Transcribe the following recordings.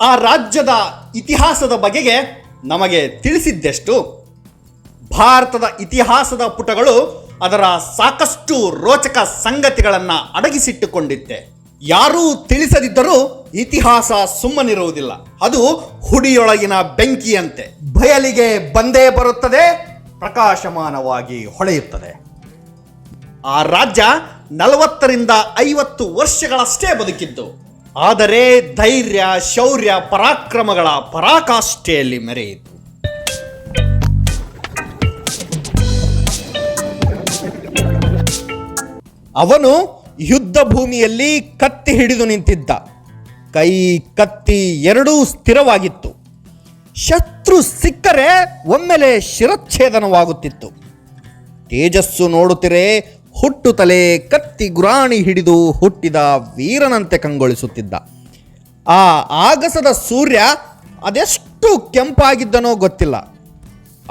ಆ ರಾಜ್ಯದ ಇತಿಹಾಸದ ಬಗೆಗೆ ನಮಗೆ ತಿಳಿಸಿದ್ದೆಷ್ಟು? ಭಾರತದ ಇತಿಹಾಸದ ಪುಟಗಳು ಅದರ ಸಾಕಷ್ಟು ರೋಚಕ ಸಂಗತಿಗಳನ್ನು ಅಡಗಿಸಿಟ್ಟುಕೊಂಡಿತ್ತೆ. ಯಾರೂ ತಿಳಿಸದಿದ್ದರೂ ಇತಿಹಾಸ ಸುಮ್ಮನಿರುವುದಿಲ್ಲ. ಅದು ಹುಡಿಯೊಳಗಿನ ಬೆಂಕಿಯಂತೆ. ಬಯಲಿಗೆ ಬಂದೇ ಬರುತ್ತದೆ, ಪ್ರಕಾಶಮಾನವಾಗಿ ಹೊಳೆಯುತ್ತದೆ. ಆ ರಾಜ್ಯ ನಲವತ್ತರಿಂದ ಐವತ್ತು ವರ್ಷಗಳಷ್ಟೇ ಬದುಕಿದ್ದು. ಆದರೆ ಧೈರ್ಯ, ಶೌರ್ಯ, ಪರಾಕ್ರಮಗಳ ಪರಾಕಾಷ್ಠೆಯಲ್ಲಿ ಮೆರೆಯಿತು. ಅವನು ಯುದ್ಧ ಭೂಮಿಯಲ್ಲಿ ಕತ್ತಿ ಹಿಡಿದು ನಿಂತಿದ್ದ. ಕೈ ಕತ್ತಿ ಎರಡೂ ಸ್ಥಿರವಾಗಿತ್ತು. ಶತ್ರು ಸಿಕ್ಕರೆ ಒಮ್ಮೆಲೆ ಶಿರಚ್ಛೇದನವಾಗುತ್ತಿತ್ತು. ತೇಜಸ್ಸು ನೋಡುತ್ತಿರೆ ಹುಟ್ಟು ತಲೆ ಕತ್ತಿ ಗುರಾಣಿ ಹಿಡಿದು ಹುಟ್ಟಿದ ವೀರನಂತೆ ಕಂಗೊಳಿಸುತ್ತಿದ್ದ. ಆ ಆಗಸದ ಸೂರ್ಯ ಅದೆಷ್ಟು ಕೆಂಪಾಗಿದ್ದನೋ ಗೊತ್ತಿಲ್ಲ.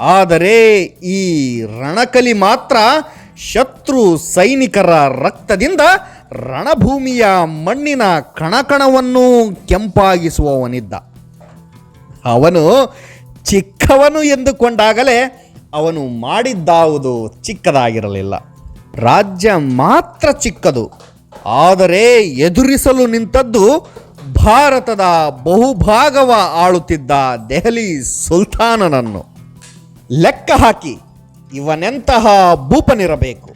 ಆದರೆ ಈ ರಣಕಲಿ ಮಾತ್ರ ಶತ್ರು ಸೈನಿಕರ ರಕ್ತದಿಂದ ರಣಭೂಮಿಯ ಮಣ್ಣಿನ ಕಣಕಣವನ್ನು ಕೆಂಪಾಗಿಸುವವನಿದ್ದ. ಅವನು ಚಿಕ್ಕವನು ಎಂದುಕೊಂಡಾಗಲೇ ಅವನು ಮಾಡಿದ್ದಾವುದು ಚಿಕ್ಕದಾಗಿರಲಿಲ್ಲ. ರಾಜ್ಯ ಮಾತ್ರ ಚಿಕ್ಕದು, ಆದರೆ ಎದುರಿಸಲು ನಿಂತದ್ದು ಭಾರತದ ಬಹುಭಾಗವ ಆಳುತ್ತಿದ್ದ ದೆಹಲಿ ಸುಲ್ತಾನನನ್ನು. ಲೆಕ್ಕ ಹಾಕಿ, ಇವನೆಂತಹ ಭೂಪನಿರಬೇಕು.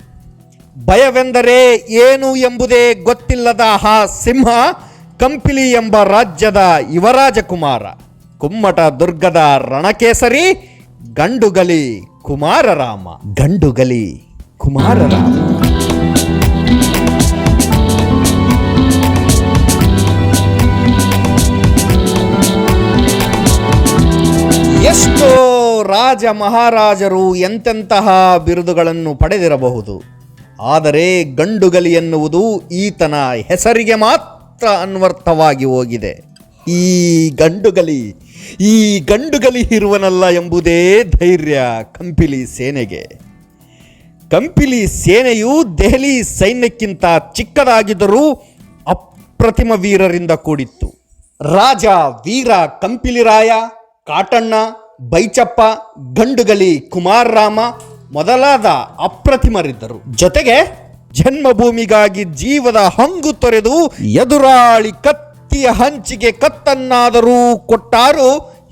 ಭಯವೆಂದರೆ ಏನು ಎಂಬುದೇ ಗೊತ್ತಿಲ್ಲದ ಆ ಸಿಂಹ ಕಂಪಿಲಿ ಎಂಬ ರಾಜ್ಯದ ಯುವರಾಜಕುಮಾರ, ಕುಮ್ಮಟ ದುರ್ಗದ ರಣಕೇಸರಿ, ಗಂಡುಗಲಿ ಕುಮಾರರಾಮ. ಗಂಡುಗಲಿ ಕುಮಾರರಾಮ ಎಷ್ಟೋ ರಾಜ ಮಹಾರಾಜರು ಎಂತೆಂತಹ ಬಿರುದುಗಳನ್ನು ಪಡೆದಿರಬಹುದು. ಆದರೆ ಗಂಡುಗಲಿ ಎನ್ನುವುದು ಈತನ ಹೆಸರಿಗೆ ಮಾತ್ರ ಅನ್ವರ್ಥವಾಗಿ ಹೋಗಿದೆ. ಈ ಗಂಡುಗಲಿ ಈ ಗಂಡುಗಲಿ ಇರುವನಲ್ಲ ಎಂಬುದೇ ಧೈರ್ಯ ಕಂಪಿಲಿ ಸೇನೆಗೆ. ಕಂಪಿಲಿ ಸೇನೆಯು ದೆಹಲಿ ಸೈನ್ಯಕ್ಕಿಂತ ಚಿಕ್ಕದಾಗಿದ್ದರೂ ಅಪ್ರತಿಮ ವೀರರಿಂದ ಕೂಡಿತ್ತು. ರಾಜ ವೀರ ಕಂಪಿಲಿರಾಯ ಕಾಟಣ್ಣ, ಬೈಚಪ್ಪ, ಗಂಡುಗಲಿ ಕುಮಾರರಾಮ ಮೊದಲಾದ ಅಪ್ರತಿಮರಿದ್ದರು. ಜೊತೆಗೆ ಜನ್ಮಭೂಮಿಗಾಗಿ ಜೀವದ ಹಂಗು ತೊರೆದು ಎದುರಾಳಿ ಕತ್ತಿಯ ಹಂಚಿಗೆ ಕತ್ತನ್ನಾದರೂ ಕೊಟ್ಟಾರು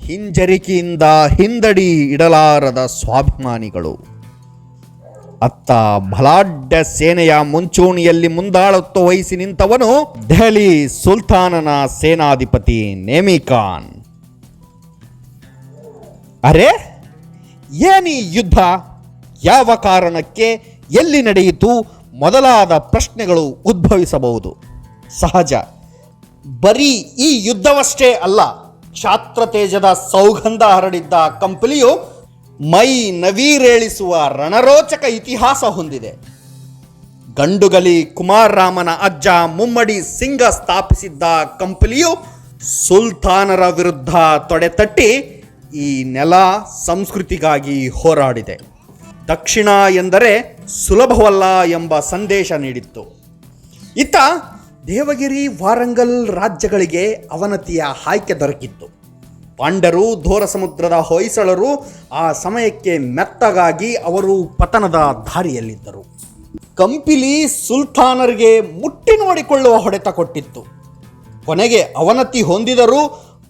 ಹಿಂಜರಿಕೆಯಿಂದ ಹಿಂದಡಿ ಇಡಲಾರದ ಸ್ವಾಭಿಮಾನಿಗಳು. ಅತ್ತ ಬಲಾಢ್ಯ ಸೇನೆಯ ಮುಂಚೂಣಿಯಲ್ಲಿ ಮುಂದಾಳತ್ವ ವಹಿಸಿ ನಿಂತವನು ದೆಹಲಿ ಸುಲ್ತಾನನ ಸೇನಾಧಿಪತಿ ನೇಮಿಖಾನ್ ಅರೆ, ಏನೀ ಯುದ್ಧ? ಯಾವ ಕಾರಣಕ್ಕೆ ಎಲ್ಲಿ ನಡೆಯಿತು? ಮೊದಲಾದ ಪ್ರಶ್ನೆಗಳು ಉದ್ಭವಿಸಬಹುದು. ಸಹಜ. ಬರೀ ಈ ಯುದ್ಧವಷ್ಟೇ ಅಲ್ಲ, ಕ್ಷಾತ್ರತೇಜದ ಸೌಗಂಧ ಹರಡಿದ್ದ ಕಂಪನಿಯು ಮೈ ನವೀರೇಳಿಸುವ ರಣರೋಚಕ ಇತಿಹಾಸ ಹೊಂದಿದೆ. ಗಂಡುಗಲಿ ಕುಮಾರರಾಮನ ಅಜ್ಜ ಮುಮ್ಮಡಿ ಸಿಂಗ ಸ್ಥಾಪಿಸಿದ್ದ ಕಂಪನಿಯು ಸುಲ್ತಾನರ ವಿರುದ್ಧ ತೊಡೆತಟ್ಟಿ ಈ ನೆಲ ಸಂಸ್ಕೃತಿಗಾಗಿ ಹೋರಾಡಿದೆ. ದಕ್ಷಿಣ ಎಂದರೆ ಸುಲಭವಲ್ಲ ಎಂಬ ಸಂದೇಶ ನೀಡಿತ್ತು. ಇತ್ತ ದೇವಗಿರಿ ವಾರಂಗಲ್ ರಾಜ್ಯಗಳಿಗೆ ಅವನತಿಯ ಆಯ್ಕೆ ದೊರಕಿತ್ತು. ಪಾಂಡರು, ಧೋರ ಸಮುದ್ರದ ಹೊಯ್ಸಳರು ಆ ಸಮಯಕ್ಕೆ ಮೆತ್ತಗಾಗಿ ಅವರು ಪತನದ ದಾರಿಯಲ್ಲಿದ್ದರು. ಕಂಪಿಲಿ ಸುಲ್ತಾನರಿಗೆ ಮುಟ್ಟಿ ನೋಡಿಕೊಳ್ಳುವ ಹೊಡೆತ ಕೊಟ್ಟಿತ್ತು. ಕೊನೆಗೆ ಅವನತಿ ಹೊಂದಿದರೂ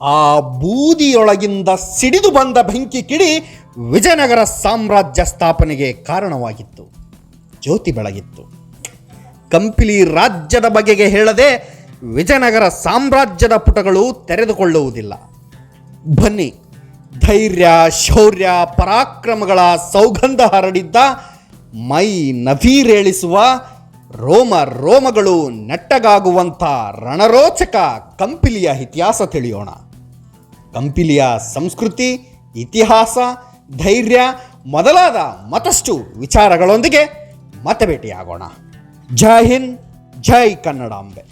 ಆ ಬೂದಿಯೊಳಗಿಂದ ಸಿಡಿದು ಬಂದ ಬೆಂಕಿ ಕಿಡಿ ವಿಜಯನಗರ ಸಾಮ್ರಾಜ್ಯ ಸ್ಥಾಪನೆಗೆ ಕಾರಣವಾಗಿತ್ತು. ಜ್ಯೋತಿ ಬೆಳಗಿತ್ತು. ಕಂಪಿಲಿ ರಾಜ್ಯದ ಬಗೆಗೆ ಹೇಳದೆ ವಿಜಯನಗರ ಸಾಮ್ರಾಜ್ಯದ ಪುಟಗಳು ತೆರೆದುಕೊಳ್ಳುವುದಿಲ್ಲ. ಬನ್ನಿ ಧೈರ್ಯ, ಶೌರ್ಯ, ಪರಾಕ್ರಮಗಳ ಸೌಗಂಧ ಹರಡಿದ್ದ ಮೈ ನವೀರೇಳಿಸುವ ರೋಮ ರೋಮಗಳು ನೆಟ್ಟಗಾಗುವಂಥ ರಣರೋಚಕ ಕಂಪಿಲಿಯ ಇತಿಹಾಸ ತಿಳಿಯೋಣ. ಕಂಪಿಲಿಯ ಸಂಸ್ಕೃತಿ, ಇತಿಹಾಸ, ಧೈರ್ಯ ಮೊದಲಾದ ಮತ್ತಷ್ಟು ವಿಚಾರಗಳೊಂದಿಗೆ ಮತ್ತೆ ಭೇಟಿಯಾಗೋಣ ಜೈ ಹಿಂದ್, ಜೈ ಕನ್ನಡಾಂಬೆ